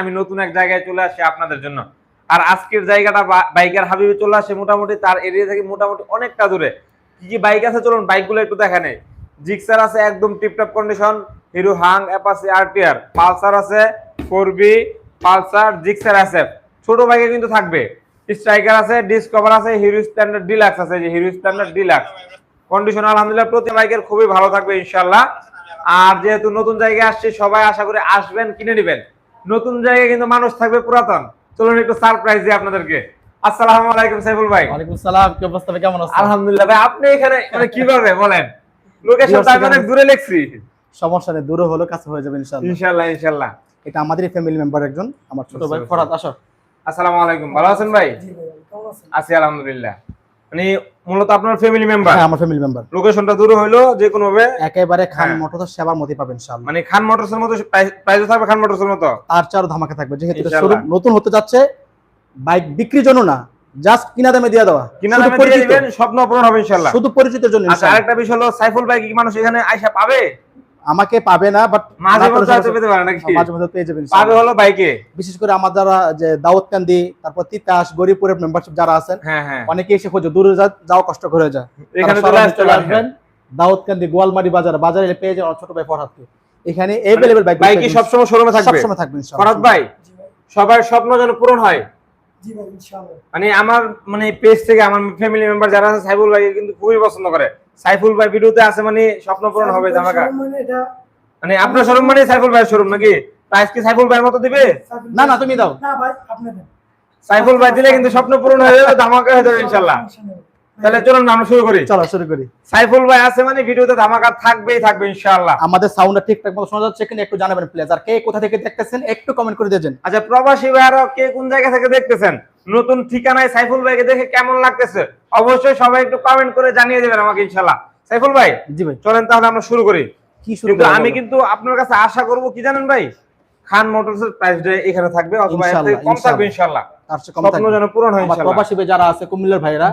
আমি নতুন এক জায়গায় চলে আসি আপনাদের জন্য। আর আজকের জায়গাটা বাইকের হাবিবে চলে আসে মোটামুটি, তার এরিয়া থেকে মোটামুটি অনেকটা দূরে। কি কি বাইক আছে চলুন, বাইকগুলো একটু দেখা নেই। জিক্সার আছে, একদম tiptop condition Hero Hunk Apache RTR Pulsar আছে ফোর বি পালসার জিক্সার আছে ছোট বাইকে কিন্তু থাকবে। স্ট্রাইকার আছে ডিসকভার আছে হিরো স্ট্যান্ডার্ড ডিলাক্স আছে যে হিরো স্ট্যান্ডার্ড ডিলাক্স কন্ডিশন আলহামদুলিল্লাহ, প্রতি বাইকের খুবই ভালো থাকবে ইনশাল্লাহ আর যেহেতু নতুন জায়গায় আসছে, সবাই আশা করে আসবেন, কিনে নেবেন। নতুন জায়গায় কিন্তু মানুষ থাকবে পুরাতন। চলুন একটু সারপ্রাইজ দিই আপনাদেরকে। আসসালামু আলাইকুম সাইফুল ভাই। ওয়ালাইকুম সালাম কি অবস্থা কেমন আছেন? আলহামদুলিল্লাহ ভাই আপনি এখানে মানে কীভাবে বলেন? লোকেশন Viewers আমি অনেক দূরে লিখছি। সমস্যা নেই দূরে হলো কাছে হয়ে যাবে ইনশাআল্লাহ। ইনশাল্লাহ ইনশাল্লাহ এটা আমাদেরই ফ্যামিলি মেম্বার একজন আমার ছোট ভাই ফরাত আসো। আসসালামু আলাইকুম ভালো আছেন ভাই? আছি আলহামদুলিল্লাহ। মানে মূলত আপনার ফ্যামিলি মেম্বার হ্যাঁ আমার ফ্যামিলি মেম্বার লোকেশনটা দূরে হইল যে কোনো ভাবে একেবারে খান। মোটরস সেবার মধ্যে পাবেন ইনশাআল্লাহ। মানে খান মোটরসের মতো প্রাইস থাকবে খান মোটরসের মতো? তার চার ধামাকা থাকবে যেহেতু শোরুম নতুন হতে যাচ্ছে বাইক বিক্রির জন্য না জাস্ট কিনা দামে দিয়ে দেওয়া। কিনা দামে দিয়ে। দিবেন স্বপ্ন পূরণ হবে ইনশাল্লাহ শুধু পরিচিতের জন্য আচ্ছা আরেকটা বিষয় হলো সাইফুল ভাই কি মানুষ এখানে আইসা পাবে? আমাকে পাবে না বাট মাঝে মধ্যে পেতে পারে নাকি? মাঝে মধ্যে পেয়ে যাবেন পাবে হলো বাইকে? বিশেষ করে আমার যারা যে দাউদকান্দি তারপর তিতাস গরিপুরের মেম্বারশিপ যারা আছেন হ্যাঁ হ্যাঁ। অনেকে এসে খোঁজে দূরে যা- যাওয়া কষ্ট করে যায় এখানে চলে আসবেন। দাউদকান্দি গোয়ালমারি বাজার বাজারে পেয়ে যাবেন ছোট ভাই ফরহাদকে এখানে এভেলেবেল বাইক বাইক কি সবসময় শোরুমে থাকবে? সবসময় থাকবে ইনশাআল্লাহ। ফরাদ ভাই সবার স্বপ্ন যেন পূরণ হয়। জি ভাই ইনশাআল্লাহ মানে আমার মানে পেজ থেকে আমার ফ্যামিলি মেম্বার যারা আছে সাইবুল ভাই কিন্তু খুবই পছন্দ করে। সাইফুল ভাই ভিডিওতে আছে মানে স্বপ্ন পূরণ হবে ধামাকা। মানে মানে আপনার শোরুম মানে সাইফুল ভাইয়ের শোরুম নাকি? প্রাইস কি সাইফুল ভাইয়ের মতো দিবে? না, না, তুমি দাও। না ভাই আপনি দেন। সাইফুল ভাই দিলে কিন্তু স্বপ্ন পূরণ হয়ে যাবে ধামাকা হয়ে যাবে ইনশাল্লাহ। তাহলে চলুন না আমরা শুরু করি। চলো শুরু করি। সাইফুল ভাই আছে মানে ভিডিওতে ধামাকা থাকবেই থাকবে ইনশাআল্লাহ আমাদের সাউন্ডটা ঠিকঠাক মতো শোনা যাচ্ছে কিনা একটু জানাবেন প্লিজ আর কে কোথা থেকে দেখতেছেন একটু কমেন্ট করে দিয়েছেন আচ্ছা প্রবাসী ভাইয়ারা কে কোন জায়গা থেকে দেখতেছেন? নতুন ঠিকানায় সাইফুল ভাইকে দেখে কেমন লাগতেছে? অবশ্যই সবাই একটু কমেন্ট করে জানিয়ে দেবেন আমাকে ইনশাআল্লাহ। সাইফুল ভাই জি ভাই। চলেন তাহলে আমরা শুরু করি। কি শুরু আমি কিন্তু আপনার কাছে আশা করব কি জানেন ভাই? খান মোটরসের প্রাইস এখানে থাকবে অথবা এর কম থাকবে ইনশাআল্লাহ। তার চেয়ে কম থাকবে। যেন পূরণ হয় ইনশাআল্লাহ। প্রবাসী যারা আছে কুমিল্লার ভাইরা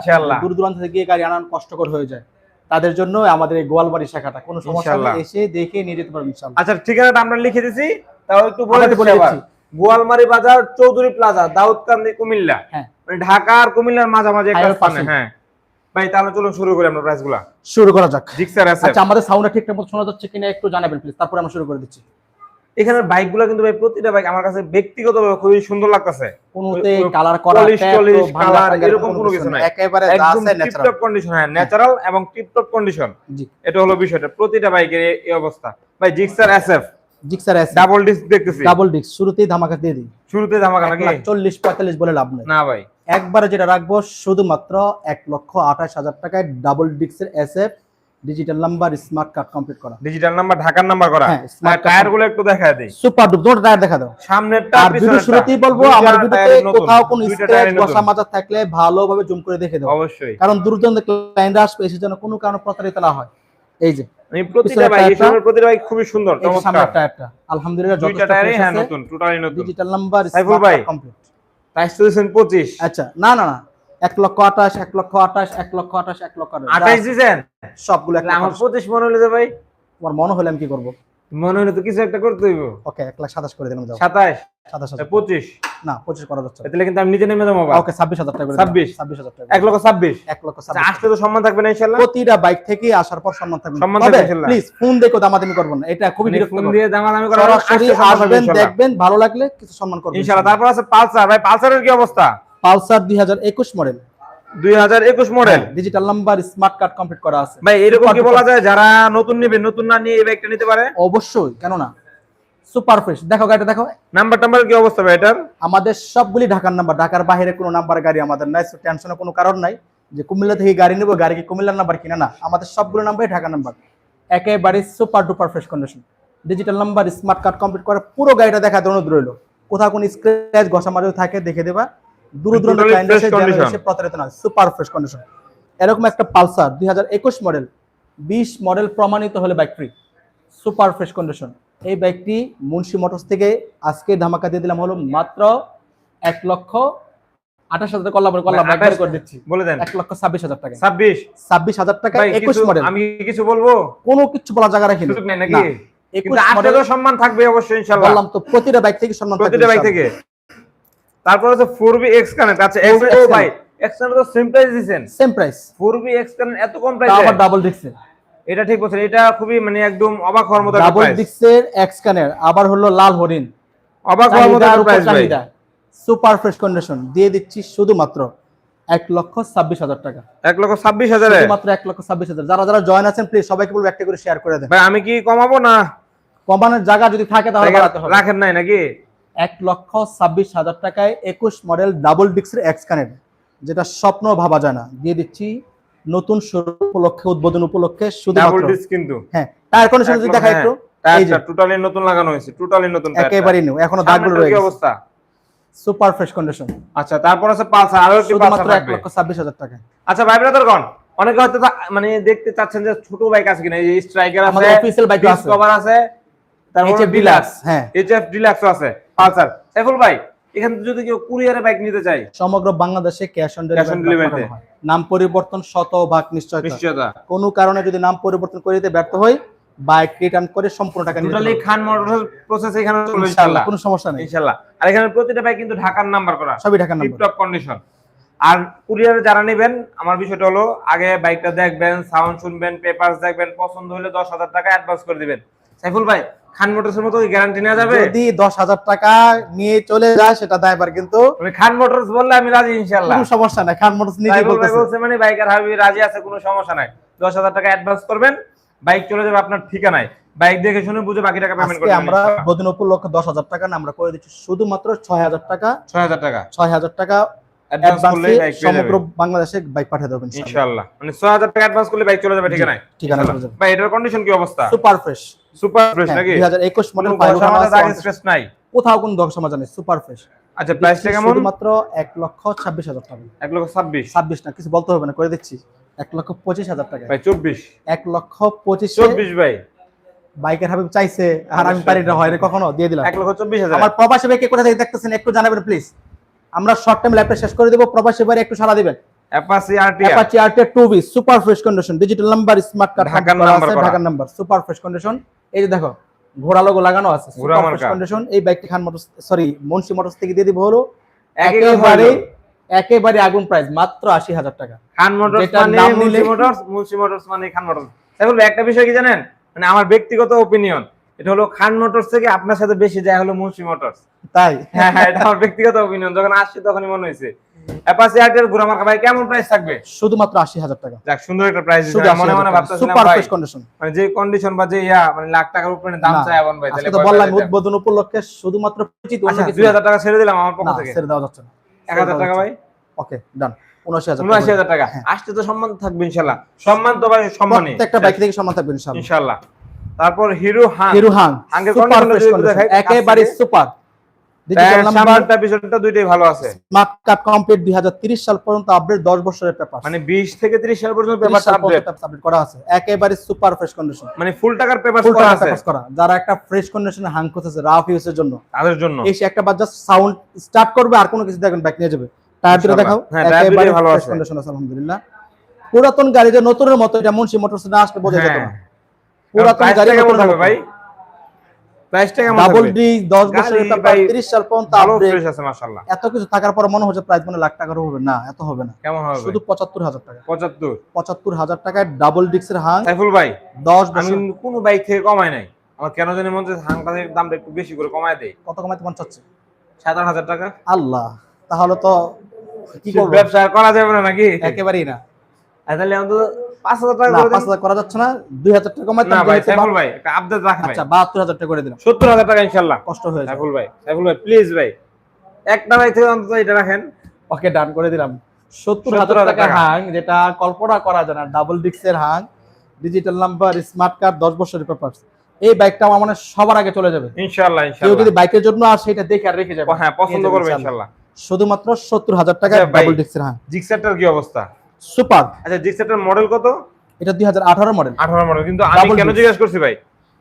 দূর দূরান্ত থেকে গিয়ে গাড়ি আনান কষ্টকর হয়ে যায়। তাদের জন্য আমাদের এই গোয়ালবাড়ি শাখাটা কোনো সমস্যা নেই। এসে দেখে নিয়ে যেতে পারবেন ইনশাআল্লাহ। আচ্ছা ঠিকানাটা আমরা লিখে দিছি তাও একটু বলে দিচ্ছি। দিচ্ছি। গোয়ালমারি বাজার চৌধুরী প্লাজা দাউদকান্দি কুমিল্লা। হ্যাঁ। মানে ঢাকা আর কুমিল্লার মাঝামাঝি একটা স্থানে হ্যাঁ। ভাই তাহলে চলুন শুরু করি আমরা প্রাইসগুলা শুরু করা যাক। জিক্সার আছে। আচ্ছা আমাদের সাউন্ডটা ঠিকঠাক মতো শোনা যাচ্ছে কিনা একটু জানাবেন প্লিজ তারপরে আমরা শুরু করে দিচ্ছি। এখানে বাইকগুলো কিন্তু ভাই প্রতিটা বাইক আমার কাছে ব্যক্তিগতভাবে খুবই সুন্দর লাগতেছে। কোনোতে কালার করা ভাঙা এরকম কোনো কিছু নাই। একেবারে যা আছে ন্যাচারাল টিপটপ কন্ডিশন হ্যাঁ ন্যাচারাল এবং টিপটপ কন্ডিশন জি। এটা হলো বিষয়টা। প্রতিটা বাইকের এই- এই অবস্থা। ভাই Gixxer SF Gixxer S double disc দেখতেছি। ডাবল ডিস্ক শুরুতেই ধামাকা দিয়ে দিই। শুরুতে ধামাকা নাকি? চল্লিশ পঁয়তাল্লিশ বলে লাভ নেই। না ভাই। একবারে যেটা রাখব শুধুমাত্র লক্ষ হাজার টাকায় ডাবল ডিস্কের S F digital number smart card complete করা। ডিজিটাল নাম্বার ঢাকার নাম্বার করা। হ্যাঁ, টায়ারগুলো একটু দেখায় দেই। সুপার ডুপ দুটো টায়ার দেখা দাও। সামনেরটা আর ভিডিও শুরুতেই বলব আমার ভিডিওতে কোথাও কোনো স্ক্র্যাচ বসা মাজা থাকলে ভালোভাবে জুম করে দেখে দাও। অবশ্যই। কারণ দূরদূরান্ত ক্লায়েন্টরা আসবে এসে যেন কোনো কারণে প্রতারিত না হয়। এই যে। আমি প্রতিটা প্রতিটা খুবই সুন্দর চমৎকার। আলহামদুলিল্লাহ টায়ারই হ্যাঁ নতুন টোটালি নতুন। ডিজিটাল নাম্বার সাইফুল ভাই। কমপ্লিট প্রাইস তো দিয়েছেন পঁচিশ। আচ্ছা না না না এক লক্ষ আঠাশ এক লক্ষ আঠাশ এক লক্ষ আঠাশ এক লক্ষ আঠাশ। দিয়েছেন সবগুলো আমার। পঁচিশ মনে হলো ভাই। তোমার মনে হলে আমি কি করব? মনে হলো তো কিছু একটা করতে হইব। ওকে এক লাখ সাতাশ করে দিলাম সাতাশ? সাতাশ পঁচিশ। না পঁচিশ করা যাচ্ছে তাহলে কিন্তু আমি নিজে নেমে যাব ওকে ছাব্বিশ হাজার টাকা করে 26 ছাব্বিশ হাজার টাকা এক লক্ষ ছাব্বিশ? এক লক্ষ আচ্ছা, আসলে তো সম্মান থাকবে না ইনশাল্লাহ প্রতিটা বাইক থেকে আসার পর সম্মান থাকবে সম্মান থাকবে প্লিজ ফোন দেখো দামাদামি করবেন না। এটা খুবই মানে বিরক্ত ফোন দিয়ে দামাদামি করা সরাসরি আসবেন দেখবেন ভালো লাগলে কিছু সম্মান করবেন। ইনশাল্লাহ তারপর আছে পালসার। ভাই পালসারের কি অবস্থা? পালসার দুই হাজার একুশ মডেল। দুই হাজার একুশ model. Digital number smart card complete করা আছে। ভাই এরকম কি বলা যায় যারা নতুন নেবে নতুন না নিয়ে এই বাইকটা নিতে পারে? অবশ্যই কেন না সুপার ফ্রেশ। দেখো গাড়িটা দেখো। নাম্বার টাম্বার কি অবস্থা ভাই এটার? আমাদের সবগুলি ঢাকার নাম্বার ঢাকার বাইরে কোনো নাম্বার গাড়ি আমাদের নাই টেনশনের কোনো কারণ নাই। যে কুমিল্লা থেকে গাড়ি নেব গাড়ি কি কুমিল্লার নাম্বার কিনা? না আমাদের সবগুলো নাম্বারই ঢাকা নাম্বার একেবারে super duper fresh condition digital number smart card complete করে পুরো গাড়িটা দেখা অনুরোধ রইল। কোথাও কোনো স্ক্র্যাচ ঘষা মারিও থাকে দেখে দেবা। দূর দূরান্ত ক্লায়েন্ট প্রতারিত না সুপার ফ্রেশ কন্ডিশন এরকম একটা পালসার দুই হাজার একুশ মডেল বিশ মডেল প্রমাণিত হলে bike free super fresh condition. এই বাইকটি মুন্সি মোটরস থেকে আজকে ধামাকা দিয়ে দিলাম হলো মাত্র এক লক্ষ আঠাশ হাজার মানে বাইক 28 করে দিচ্ছি। বলে দেন। এক লক্ষ ছাব্বিশ হাজার টাকা ছাব্বিশ? ছাব্বিশ হাজার টাকা একুশ মডেল আমি কিছু বলব? কোনো কিছু বলা জায়গা রাখিনি। নাকি না। একুশ কিন্তু মডেল আপনাদের সম্মান থাকবে অবশ্যই ইনশাআল্লাহ। বললাম তো প্রতিটা বাইক থেকে সম্মান প্রতিটা বাইক থেকে। তারপর হচ্ছে 4B X কানেক্ট আচ্ছা X 4B ও X ভাই X কানেক্ট তো সেম প্রাইস দিবেন same price 4B X connect এত কম তা আবার ডাবল এটা ঠিক বলছেন এটা খুবই মানে একদম অবাক হওয়ার মতো ডাবল ডিক্সের এক্স কানের আবার হলো লাল হরিণ। অবাক হওয়ার মতো প্রাইস ভাই। সুপার ফ্রেশ কন্ডিশন দিয়ে দিচ্ছি শুধুমাত্র এক লক্ষ ছাব্বিশ হাজার টাকা। এক লক্ষ ছাব্বিশ হাজারে? শুধুমাত্র এক লক্ষ ছাব্বিশ হাজার। যারা যারা জয়েন আছেন প্লিজ সবাইকে বলব একটা করে শেয়ার করে দেন। ভাই আমি কি কমাবো না? কমানোর জায়গা যদি থাকে তাহলে বাড়াতে হবে। রাখেন নাই নাকি? এক লক্ষ ছাব্বিশ হাজার টাকায় একুশ মডেল ডাবল ডিক্সের এক্স কানেক্ট যেটা স্বপ্ন ভাবা যায় না। দিয়ে দিচ্ছি নতুন শুরু উপলক্ষে উদ্বোধন উপলক্ষে শুধুমাত্র। কিন্তু। হ্যাঁ টায়ার কন্ডিশন যদি দেখা একটু। টায়ারটা টোটালি নতুন লাগানো হয়েছে টোটালি নতুন। একেবারেই নিউ এখনও দাগগুলো সামনেটার রয়ে কি অবস্থা? সুপার ফ্রেশ কন্ডিশন আচ্ছা তারপর আছে পালসার আরও কি শুধুমাত্র পালসার এক লক্ষ ছাব্বিশ হাজার টাকা। আচ্ছা ভাই ব্রাদার গন অনেকে হয়তো মানে দেখতে চাচ্ছেন যে ছোট বাইক আছে কিনা এই স্ট্রাইকার আছে আমাদের অফিসিয়াল বাইক আছে। ডিসকভার আছে তারপর ডিলাক্স হ্যাঁ। এইচএফ ডিলাক্স আছে পালসার। সাইফুল ভাই এখান থেকে যদি কেউ কুরিয়ারে বাইক নিতে চাই সমগ্র বাংলাদেশে ক্যাশ অন। ডেলিভারি নাম পরিবর্তন শতভাগ নিশ্চয় নিশ্চয়তা। কোনো কারণে যদি নাম পরিবর্তন করে দিতে ব্যর্থ হই বাইক রিটার্ন করে সম্পূর্ণ টাকা নিতে টোটালি খান মোটরস প্রসেস এখানে চলবে ইনশাআল্লাহ কোনো সমস্যা নেই। ইনশাআল্লাহ। আর এখানে প্রতিটা বাইক কিন্তু ঢাকার নাম্বার করা। সবই ঢাকার নাম্বার টপ কন্ডিশন আর কুরিয়ারে যারা নেবেন আমার বিষয়টা হলো আগে বাইকটা দেখবেন সাউন্ড শুনবেন পেপারস দেখবেন পছন্দ হলে দশ হাজার টাকা অ্যাডভান্স করে দিবেন। সাইফুল ভাই খান মোটরসের মতো গ্যারান্টি নেওয়া যাবে? যদি দশ হাজার টাকা নিয়ে চলে যায় সেটা দায়বার কিন্তু খান মোটরস বললে আমি রাজি ইনশাল্লাহ কোনো সমস্যা নাই খান মোটরস বলতেছে। বলছে মানে বাইকার হাবি রাজি আছে কোনো সমস্যা নাই। দশ হাজার টাকা অ্যাডভান্স করবেন বাইক চলে যাবে আপনার ঠিকানায়। বাইক দেখে শুনে বুঝে বাকি টাকা পেমেন্ট করবেন আমরা বদিন উপলক্ষে দশ হাজার টাকা না আমরা করে দিচ্ছি শুধুমাত্র ছয় হাজার টাকা। ছয় হাজার টাকা। ছয় হাজার টাকা সমগ্র বাংলাদেশে বাইক পাঠিয়ে দেবেন ইনশাআল্লাহ। মানে ছয় হাজার টাকা অ্যাডভান্স করলে বাইক চলে যাবে ঠিকানায়? ঠিকানা। ভাই এটার কন্ডিশন কি অবস্থা? সুপার ফ্রেশ সুপার ফ্রেশ নাকি? দুই হাজার একুশ মডেল দাগ নাই? কোথাও কোনো দশ সমাজ নেই সুপার ফ্রেশ আচ্ছা প্রাইসটা কেমন? শুধুমাত্র এক লক্ষ ছাব্বিশ হাজার টাকা। এক লক্ষ ছাব্বিশ? ছাব্বিশ না কিছু বলতে হবে না করে দিচ্ছি। এক লক্ষ পঁচিশ হাজার টাকা ভাই চব্বিশ। এক লক্ষ পঁচিশ চব্বিশ ভাই। বাইকের হাবিব চাইছে আর আমি পারি না হয় রে কখনো দিয়ে দিলাম। এক লক্ষ চব্বিশ হাজার। আমার প্রবাসী ভাইকে কোথা থেকে দেখতেছেন একটু জানাবেন প্লিজ আমরা শর্ট টাইম ল্যাপটপ শেষ করে দেবো প্রবাসী ভাই একটু সারা দিবেন। Apache RT 2V super fresh condition digital number smart card ঢাকার নাম্বার করা। ঢাকার নাম্বার সুপার ফ্রেশ কন্ডিশন এই যে দেখো ঘোড়া লোগো লাগানো আছে। কন্ডিশন এই বাইকটি Khan motor sorry Munshi motors থেকে দিয়ে দিব হলো। একেবারে একেবারে আগুন প্রাইস মাত্র আশি হাজার টাকা। খান মোটরস যেটার মানে মুন্সি মোটরস মুন্সি মোটরস মানে খান মোটরস একটা বিষয় কি জানেন? মানে আমার ব্যক্তিগত ওপিনিয়ন এটা হলো খান মোটরস থেকে আপনার সাথে বেশি যায় হলো মুন্সি মোটরস। তাই? হ্যাঁ হ্যাঁ এটা আমার ব্যক্তিগত ওপিনিয়ন যখন আসছে তখনই মনে হয়েছে। অ্যাপাসি আরটিআর ঘোড়া মার্কা ভাই কেমন প্রাইস থাকবে? শুধুমাত্র আশি হাজার টাকা। যাক সুন্দর একটা প্রাইস শুধু মনে মনে ভাবতেছিলাম সুপার ফ্রেশ কন্ডিশন মানে যে কন্ডিশন বা যে ইয়া মানে লাখ টাকার উপরে দাম চায় এমন ভাই তাহলে তো বললাম উদ্বোধন উপলক্ষে শুধুমাত্র পরিচিত অন্য আচ্ছা কিছু দুই হাজার টাকা ছেড়ে দিলাম আমার পক্ষ থেকে। ছেড়ে দেওয়া যাচ্ছে না। এক হাজার টাকা ভাই? ওকে ডান টাকা। হ্যাঁ। আসতে তো সম্মান থাকবে ইনশাল্লাহ। সম্মান তো ভাই সম্মানই। প্রত্যেকটা বাইক থেকে সম্মান থাকবে ইনশাআল্লাহ ইনশাল্লাহ। তারপর hero Hang. Hero Hang হাঙ্গের super fresh condition দেখাই, একেবারে সুপার। Digital tyre number. সামনেরটা পিছনটা দুইটাই ভালো আছে। স্মার্ট কার্ড কমপ্লিট 2030 সাল পর্যন্ত আপডেট 10 বছরের পেপার মানে 20 থেকে 30 সাল পর্যন্ত পেপার পেপার আপডেট আপডেট করা আছে। একেবারে সুপার ফ্রেশ কন্ডিশন মানে ফুল টাকার পেপার করা আছে। করা। যারা একটা ফ্রেশ কন্ডিশনে হাং করতেছে রাফ ইউজের জন্য। তাদের জন্য। এসে একটা বার জাস্ট সাউন্ড স্টার্ট করবে আর কোনো কিছু দেখবেন ব্যাক নিয়ে যাবে। টায়ার দুটো ইনশাআল্লাহ। দেখাও। হ্যাঁ, টায়ার দুটোই একেবারে ভালো আছে। কন্ডিশন আছে আলহামদুলিল্লাহ। পুরাতন গাড়ি যে নতুনের মতো এটা মুন্সি মোটরস না আসলে বোঝা যেত হ্যাঁ না। পুরাতন গাড়ি কেমন নতুনের থাকবে ভাই? প্রাইসটা কেমন ডাবল ডি 10 বছরের ভাই 30 সাল পর্যন্ত আপডেট ফ্রেশ আছে মাশাআল্লাহ। এত কিছু থাকার পর মনে হচ্ছে প্রাইস মনে লাখ টাকার হবে। না এত হবে না। কেমন হবে? শুধু পঁচাত্তর হাজার টাকা। 75 পঁচাত্তর হাজার টাকায় ডাবল ডিক্সের হাং সাইফুল ভাই দশ আমি বছর। কিন্তু কোনো বাইক থেকে কমাই নাই। আমার কেন জানি মনে হচ্ছে হাংটাদের দামটা একটু বেশি করে কমায় দেয় কত কমাইতে মন চাচ্ছে? সাত আট হাজার টাকা? আল্লাহ তাহলে তো কি করব? ব্যবসা করা যাবে না নাকি? একেবারেই না। তাহলে অন্তত পাঁচ হাজার টাকা পাঁচ হাজার করা যাচ্ছে না দুই হাজার টাকা কমাইতে ভাই সাইফুল ভাই একটা আপডেট রাখেন আচ্ছা বাহাত্তর হাজার টাকা করে দিলাম। সত্তর হাজার টাকা ইনশাল্লাহ কষ্ট হয়ে সাইফুল ভাই সাইফুল ভাই প্লিজ ভাই। একটা ভাই থেকে অন্তত এটা রাখেন। ওকে ডান করে দিলাম। সত্তর হাজার টাকা টাকা। হাং যেটা কল্পনা করা যায় না double ডিক্সের Hang digital number smart card দশ বছরের পেপার এই বাইকটা আমার মনে সবার আগে চলে যাবে। ইনশাল্লাহ কেউ যদি বাইকের জন্য আর সেটা দেখে আর রেখে যাবে। হ্যাঁ পছন্দ করবে ইনশাআল্লাহ। শুধুমাত্র সত্তর হাজার টাকা আচ্ছা, ডাবল হাং জিক্সারটার কি অবস্থা? সুপার। আচ্ছা জিক্সারটার মডেল কত? এটা দুই হাজার আঠারো মডেল আঠারো মডেল কিন্তু আমি কেন জিজ্ঞেস করছি ভাই?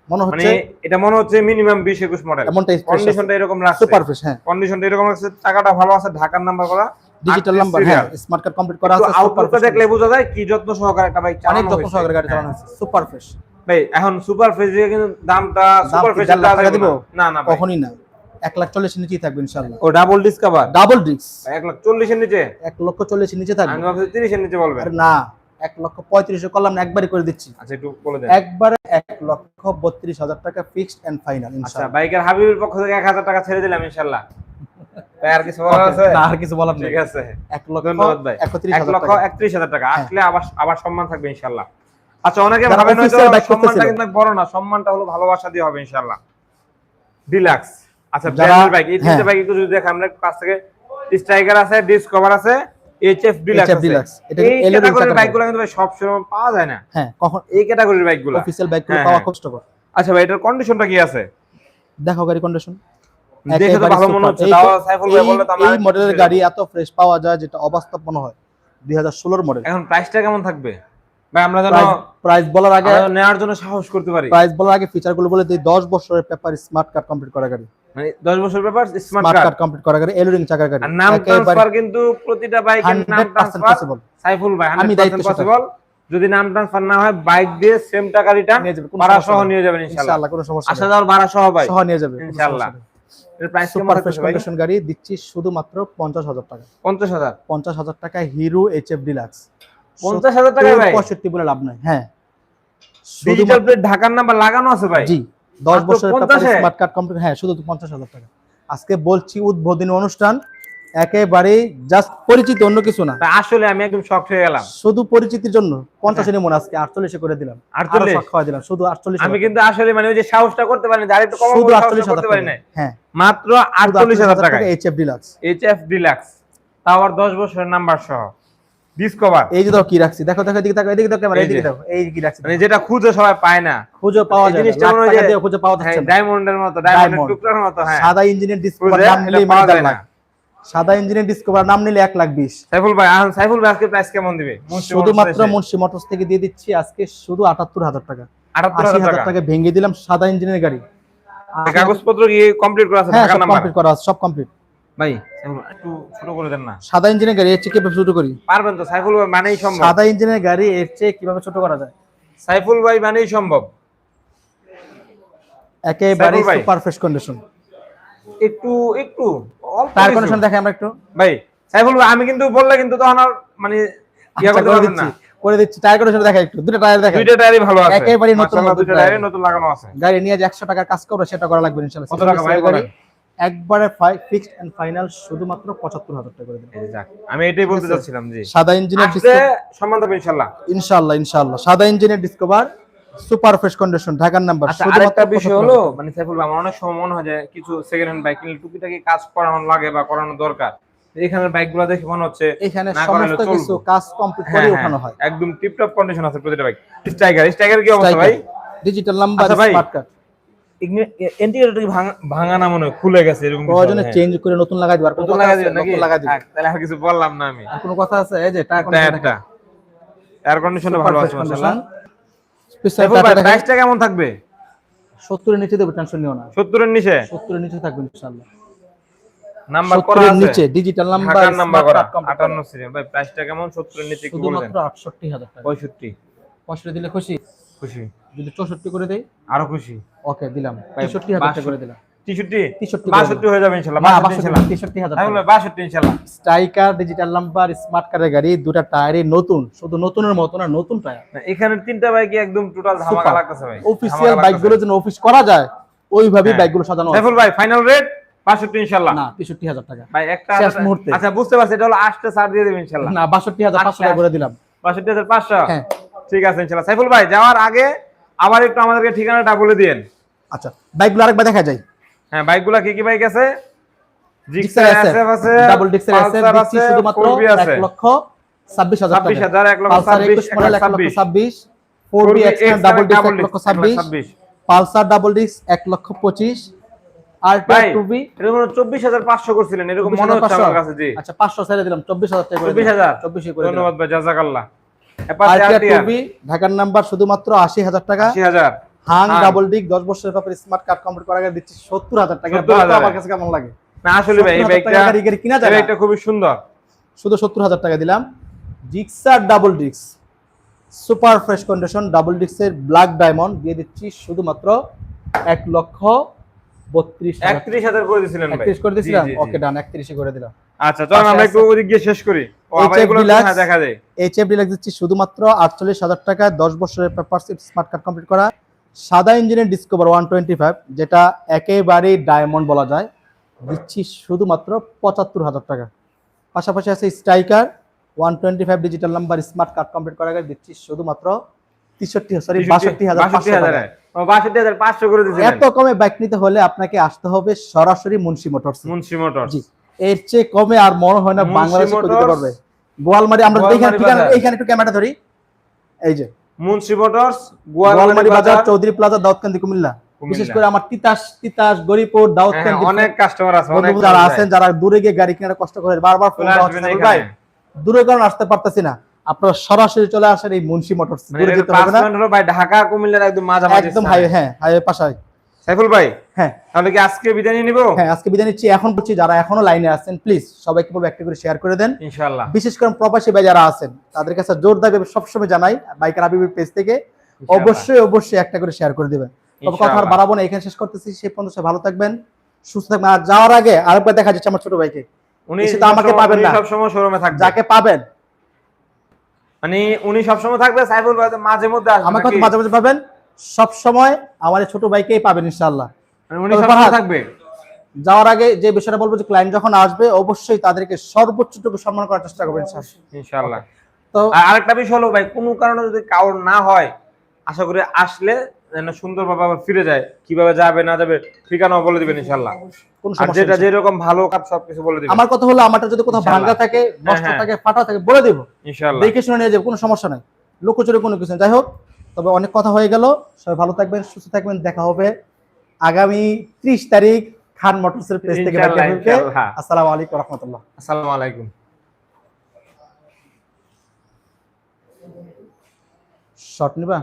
মনে মানে হচ্ছে এটা মনে হচ্ছে মিনিমাম বিশ একুশ মডেল এমনটাই কন্ডিশনটা এরকম রাখছে। সুপার ফ্রেশ হ্যাঁ। কন্ডিশনটা এরকম রাখছে টাকাটা ভালো আছে ঢাকার নাম্বার করা। ডিজিটাল নাম্বার হ্যাঁ স্মার্ট কার্ড কমপ্লিট করা আছে সুপার আউটলুকটা দেখলে বোঝা যায় কি যত্ন সহকারে একটা বাইক অনেক যত্ন সহকারে গাড়ি। চালানো হয়েছে সুপার ফ্রেশ ভাই এখন সুপার ফ্রেশ কিন্তু দামটা সুপার ফ্রেশ লাখ দিব? না। না কখনই না। এক লাখ চল্লিশের নিচেই থাকবে ইনশাল্লাহ ও ডাবল ডিসকাভার ডাবল এক লাখ চল্লিশের নিচে? এক লক্ষ চল্লিশের নিচে থাকবে। আমি ভাবছি তিরিশের নিচে বলবেন। না এক লক্ষ পঁয়ত্রিশে করলাম না একবারই করে দিচ্ছি। আচ্ছা একটু বলে দেন। একবারে এক লক্ষ বত্রিশ হাজার টাকা ফিক্সড এন্ড ফাইনাল আচ্ছা বাইকের হাবিবের পক্ষ থেকে এক হাজার টাকা ছেড়ে দিলাম আর কিছু বলার আছে? না, আর কিছু বলার ঠিক আছে। এক লক্ষ ধন্যবাদ ভাই। এক লক্ষ হ্যাঁ। একত্রিশ হাজার টাকা আসলে আবার আবার সম্মান থাকবে আচ্ছা অনেকে ভাবেন সম্মানটা কিন্তু বড় না সম্মানটা হলো ভালোবাসা দিয়ে হবে ইনশাল্লাহ ডিলাক্স আচ্ছা ব্র্যান্ডের বাইক এই তিনটে হ্যাঁ। বাইক একটু যদি দেখেন আমরা কাছ থেকে স্ট্রাইকার আছে ডিসকভার আছে এইচএফ ডিলাক্স HF এটা এই ক্যাটাগরির বাইকগুলো কিন্তু ভাই সব সময় পাওয়া যায় না। হ্যাঁ কখন এই ক্যাটাগরির বাইকগুলো অফিসিয়াল বাইকগুলো হ্যাঁ, পাওয়া। কষ্টকর। আচ্ছা ভাই এটার কন্ডিশনটা কি আছে? দেখো গাড়ি কন্ডিশন দেখে তো ভালো মনে হচ্ছে। তাও সাইফুল ভাই বললে তো এই মডেলের গাড়ি এত ফ্রেশ পাওয়া যায় যেটা অবাস্তব মনে হয় মডেল এখন প্রাইসটা কেমন থাকবে? ভাই আমরা যেন প্রাইস বলার আগে নেওয়ার জন্য সাহস করতে পারি। প্রাইস বলার আগে ফিচারগুলো বলে দিই। বছরের পেপার স্মার্ট কার্ড কমপ্লিট করা গাড়ি। মানে 10 বছর ব্যাপার smart smart card card complete করা গাড়ি এলুরিং চাকার গাড়ি। নাম ট্রান্সফার কিন্তু প্রতিটা বাইকের নাম ট্রান্সফার সাইফুল ভাই 100% পসিবল যদি নাম ট্রান্সফার না হয় বাইক দিয়ে সেম টাকা রিটার্ন নিয়ে যাবে, ভাড়া সহ নিয়ে যাবেন ইনশাআল্লাহ। ইনশাআল্লাহ কোনো সমস্যা আসা যাওয়ার ভাড়া সহ ভাই। সহ নিয়ে যাবে ইনশাআল্লাহ সমস্যা নেই। এর প্রাইস কেমন সুপার ফ্রেশ কন্ডিশন গাড়ি দিচ্ছি শুধুমাত্র পঞ্চাশ হাজার টাকা। 50000 পঞ্চাশ হাজার টাকা হিরো এইচ এফ ডিলাক্স 50000 টাকা ভাই? বলে লাভ নাই হ্যাঁ। ডিজিটাল প্লেট ঢাকার নাম্বার লাগানো আছে ভাই? জি। দশ বছরের স্মার্ট কার্ড কমপ্লিট হ্যাঁ শুধু পঞ্চাশ হাজার টাকা। আজকে বলছি উদ্বোধনী অনুষ্ঠান একেবারে জাস্ট পরিচিতি অন্য কিছু না। আসলে আমি একদম শক হয়ে গেলাম। শুধু পরিচিতির জন্য পঞ্চাশে মনে আজকে আটচল্লিশে করে দিলাম। আরও 48 খাওয়া দিলাম শুধু আটচল্লিশ আমি কিন্তু আসলে মানে ওই যে সাহসটা করতে পারিনি আর একটু শুধু আটচল্লিশ হাজার করতে পারি না হ্যাঁ। মাত্র আটচল্লিশ হাজার টাকা H F deluxe HF deluxe তাও আবার দশ বছরের নাম্বার সহ। ডিসকভার এই যে দেখো কি রাখছি দেখো দেখো এদিকে দেখো এদিকে দেখো ক্যামেরা এদিকে দেখো এই কি রাখছি। মানে যেটা খুঁজে সবাই পায় না। খুঁজে পাওয়া যায় জিনিসটা মনে হয় যে- খুঁজে পাওয়া যাচ্ছে। ডায়মন্ডের মতো ডায়মন্ডের টুকরার মতো হ্যাঁ। সাদা ইঞ্জিনের ডিসকভার নিলে পাওয়া যায় না। সাদা ইঞ্জিনের ডিসকভার নাম নিলে এক লাখ বিশ। সাইফুল ভাই এখন সাইফুল ভাই আজকে প্রাইস কেমন দিবে? শুধুমাত্র মুন্সি মোটরস থেকে দিয়ে দিচ্ছি আজকে শুধু আটাত্তর হাজার টাকা। আটাত্তর আশি হাজার হাজার টাকা? টাকা ভেঙে দিলাম সাদা ইঞ্জিনের গাড়ি। কাগজপত্র কি কমপ্লিট করা আছে? হ্যাঁ ঢাকার নাম্বার? কমপ্লিট করা আছে, সব কমপ্লিট ভাই একটু ছোট করে দেন না। সাদা ইঞ্জিনের গাড়ি এর চেয়ে কীভাবে ছোট করি? পারবেন তো সাইফুল ভাই মানেই সম্ভব। সাদা ইঞ্জিনের গাড়ি এর চেয়ে কীভাবে ছোট করা যায়? সাইফুল ভাই মানেই সম্ভব। একেবারে সুপার ফ্রেশ কন্ডিশন। একটু একটু অল্প টায়ার কন্ডিশন আমরা একটু। ভাই সাইফুল ভাই আমি কিন্তু বললে কিন্তু তখন আর মানে ইয়া আচ্ছা, করতে পারবেন না। করে দিচ্ছি। টায়ার কন্ডিশন দেখা একটু দুটো টায়ার দেখা দুইটা টায়ারই ভালো আছে। একেবারেই নতুন মাশাআল্লাহ, নতুন লাগানো আছে। গাড়ি নিয়ে যে একশো টাকার কাজ করবে সেটা করা লাগবে ইনশাল্লাহ কত টাকা ভাই? একবারে ফিক্সড এন্ড ফাইনাল শুধুমাত্র পঁচাত্তর হাজার টাকা করে এই আমি এটাই বলতে। চাচ্ছিলাম জি। সাদা ইঞ্জিনের আসলে সম্মান দেবো ইনশাল্লাহ ইনশাআল্লাহ ইনশাআল্লাহ। সাদা ইঞ্জিনের ডিসকভার সুপার ফ্রেশ কন্ডিশন ঢাকার নাম্বার আচ্ছা আরেকটা বিষয় হলো মানে সাইফুল ভাই আমার অনেক সময় মনে হয় যে কিছু সেকেন্ড হ্যান্ড বাইক কিনলে টুকিটাকি কাজ করানো লাগে বা করানো দরকার। এখানের বাইকগুলো দেখে মনে হচ্ছে এখানে সমস্ত কিছু কাজ কমপ্লিট করে ওঠানো হয় একদম টিপটপ কন্ডিশন আছে প্রতিটা বাইক স্ট্রাইকার স্ট্রাইকার কি অবস্থা ভাই? ডিজিটাল নাম্বার স্মার্ট কার্ড ইন্টিরিয়রটা ভাঙা না মনে হয়, খুলে গেছে এরকম কিছু চেঞ্জ করে নতুন লাগাই দিবার হ্যাঁ। নতুন লাগাই দিবেন নাকি? লাগাই দিবেন তাহলে আর কিছু বললাম না আমি। কোনো কথা আছে? এই যে টায়ার টায়ারটা এয়ার কন্ডিশনটা ভালো আছে মাশাআল্লাহ। প্রাইসটা কেমন থাকবে? 70 এর নিচে দেব টেনশন নিও না। 70 এর নিচে? 70 এর নিচে থাকবে ইনশাআল্লাহ। নাম্বার 70 করা এর আছে? নিচে ডিজিটাল নাম্বার নাম্বার করা 58 সিরিয়াল ভাই প্রাইসটা কেমন? 70 এর নিচে একটু বলে দেন শুধুমাত্র 68000 টাকা। 65 65 দিলে খুশি? খুশি। যদি 64 করে দেই? আরও খুশি। ওকে দিলাম। 63000 করে দিলাম। 63 63 62 হয়ে যাবে ইনশাআল্লাহ না 62 ইনশাআল্লাহ 63000 তাহলে টাকা। 62 ইনশাআল্লাহ স্ট্রাইকার ডিজিটাল নাম্বার স্মার্ট কারের গাড়ি দুটা টায়ারই নতুন। শুধু নতুনের মতো না নতুন টায়ার এখানে তিনটা বাইকই একদম টোটাল ধামাকা লাগতেছে ভাই। অফিসিয়াল ধামাকা বাইকগুলো যেন অফিস করা যায় ওইভাবেই হ্যাঁ। বাইকগুলো সাজানো সাইফুল ভাই ফাইনাল রেট 65 ইনশাআল্লাহ না 63000 টাকা। ভাই একটা শেষ মুহূর্তে। আচ্ছা বুঝতে পারছি এটা হলো আটটা ছাড় দিয়ে দেবেন ইনশাআল্লাহ না 62500 টাকা করে দিলাম। 62500 হ্যাঁ। ঠিক আছে ইনশাআল্লাহ সাইফুল ভাই যাওয়ার আগে আবার একটু আমাদেরকে ঠিকানাটা বলে দিয়েন। আচ্ছা বাইকগুলো আরেকবার দেখা যায়। হ্যাঁ বাইকগুলা কি কি বাইক আছে? জিক্সার এসএফ আছে ডাবল ডিক্সার আছে শুধুমাত্র 1 লক্ষ 26000 টাকা। 26000 1 লক্ষ 26 1 লক্ষ 26 26 4B এক্সট্রা ডাবল ডিক্স 1 লক্ষ 26 পালসার ডাবল ডিক্স 1 লক্ষ 25 আলট্রা 2B এরকম 24500 করছিলেন এরকম মনে হচ্ছে আমার কাছে জি। আচ্ছা 500 ছেড়ে দিলাম 24000 টাকা করে 24000 24 করে ধন্যবাদ ভাই জাযাকাল্লাহ এপাশে আলট্রা আরটিআর। 2B ঢাকার নাম্বার শুধুমাত্র 80000 টাকা। 80000 হাং হাং। ডাবল ডিক 10 বছরের স্মার্ট কার্ড কমপ্লিট দিচ্ছি 70000 টাকা। আমার কাছে কেমন লাগে? না আসলে ভাই এই বাইকটা টাকা গাড়ি গাড়ি কিনা যায় এই খুবই সুন্দর। শুধু 70000 টাকা দিলাম। জিক্সার ডাবল ডিক্স সুপার ফ্রেশ কন্ডিশন ডাবল ডিক্সের ব্ল্যাক ডায়মন্ড দিয়ে দিচ্ছি শুধুমাত্র এক লক্ষ বত্রিশ একত্রিশ হাজার করে দিয়েছিলেন একত্রিশ করে দিয়েছিলাম। ওকে ডান একত্রিশে করে দিলাম। আচ্ছা আমরা একটু ওদিক গিয়ে শেষ করি। ডিলাক্স দিচ্ছি শুধুমাত্র আটচল্লিশ হাজার টাকায় দশ বছরের পেপার স্মার্ট কার্ড কমপ্লিট করা। সাদা ইঞ্জিনের ডিসকভার ওয়ান টোয়েন্টি ফাইভ যেটা একেবারেই ডায়মন্ড বলা যায়। দিচ্ছি শুধুমাত্র পঁচাত্তর হাজার টাকা। পাশাপাশি আছে Striker one twenty five digital number smart card complete করা গাড়ি দিচ্ছি শুধুমাত্র তেষট্টি সরি বাষট্টি হাজার বাষট্টি পাঁচশো হাজার। করে এত কমে বাইক নিতে হলে আপনাকে আসতে হবে সরাসরি মুন্সি মোটরস। মুন্সি মোটর জি। এর চেয়ে কমে আর মনে হয় না বাংলাদেশে কেউ পারবে গোয়ালমারি আমরা এইখানে ঠিকানা এইখানে একটু ক্যামেরা ধরি। এই যে। মুন্সি মোটরস গোয়ালমারি বাজার চৌধুরী প্লাজা দাউদকান্দি কুমিল্লা। বিশেষ করে আমার তিতাস তিতাস গরিপুর হ্যাঁ, দাউদকান্দি অনেক কাস্টমার আছে অনেক যারা আছেন যারা দূরে গিয়ে গাড়ি কেনার কষ্ট করে বারবার ফোন এখানে। ভাই দূরে কারণ আসতে পারতেছি না। আপনারা সরাসরি চলে আসেন এই মুন্সি মোটরস। মানে দূরে যেতে হবে না। ভাই ঢাকা কুমিল্লার একদম মাঝামাঝি একদম হাইওয়ে হ্যাঁ হাইওয়ে পাশায় সাইফুল ভাই হ্যাঁ। তাহলে কি আজকে বিদায় নিয়ে নিবো? হ্যাঁ আজকে বিদায় নিচ্ছি। এখন বলছি যারা এখনও লাইনে আছেন প্লিজ সবাইকে বলব একটা করে শেয়ার করে দেন। ইনশাআল্লাহ। বিশেষ করে প্রবাসী ভাই যারা আছেন তাদের কাছে জোর দাবি আমি সবসময় জানাই বাইকার আবিবের পেজ থেকে অবশ্যই অবশ্যই একটা করে শেয়ার করে দিবেন। তবে কথা আর বাড়াবো না এখানে শেষ করতেছি। সে পর্যন্ত ভালো থাকবেন সুস্থ থাকবেন। আর যাওয়ার আগে আরেকবার দেখা যাচ্ছে আমার ছোট ভাইকে। উনি তো আমাকে পাবেন না। সব সময় শোরুমে থাকবে। যাকে পাবেন। মানে উনি সব সময় থাকবে সাইফুল ভাই মাঝে মধ্যে আসবে আমাকে মাঝে মাঝে পাবেন। সব সময় আমার ছোট ভাইকেই পাবেন ইনশাআল্লাহ মানে থাকবে যাওয়ার আগে যে বিষয়টা বলব যে ক্লায়েন্ট যখন আসবে অবশ্যই তাদেরকে সর্বোচ্চটুকু সম্মান করার চেষ্টা করবেন ইনশাআল্লাহ। ইনশাআল্লাহ তো আর আরেকটা বিষয় হলো ভাই কোনো কারণে যদি কাউর না হয় আশা করি আসলে যেন সুন্দরভাবে আবার ফিরে যায় কীভাবে যাবে না যাবে ঠিকানাও বলে দিবেন ইনশাআল্লাহ কোনো সমস্যা যেটা। যেরকম ভালো কাজ সবকিছু বলে দিবেন আমার কথা হলো আমারটা যদি কোথাও। ভাঙ্গা থাকে নষ্ট হ্যাঁ। থাকে ফাটা থাকে বলে দেবো ইনশাআল্লাহ দেখে শুনে নিয়ে যাব কোনো সমস্যা নাই লুকোচুরি কোনো কিছু নেই। যাই হোক তবে অনেক কথা হয়ে গেল। সবাই ভালো থাকবেন সুস্থ থাকবেন। দেখা হবে আগামী ত্রিশ তারিখ খান মোটরসের পেজ থেকে। আসসালামু আলাইকুম রহমতুল্লাহ। আসসালামু আলাইকুম। শর্ট নিবা?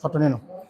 শর্ট নিয়ে নাও।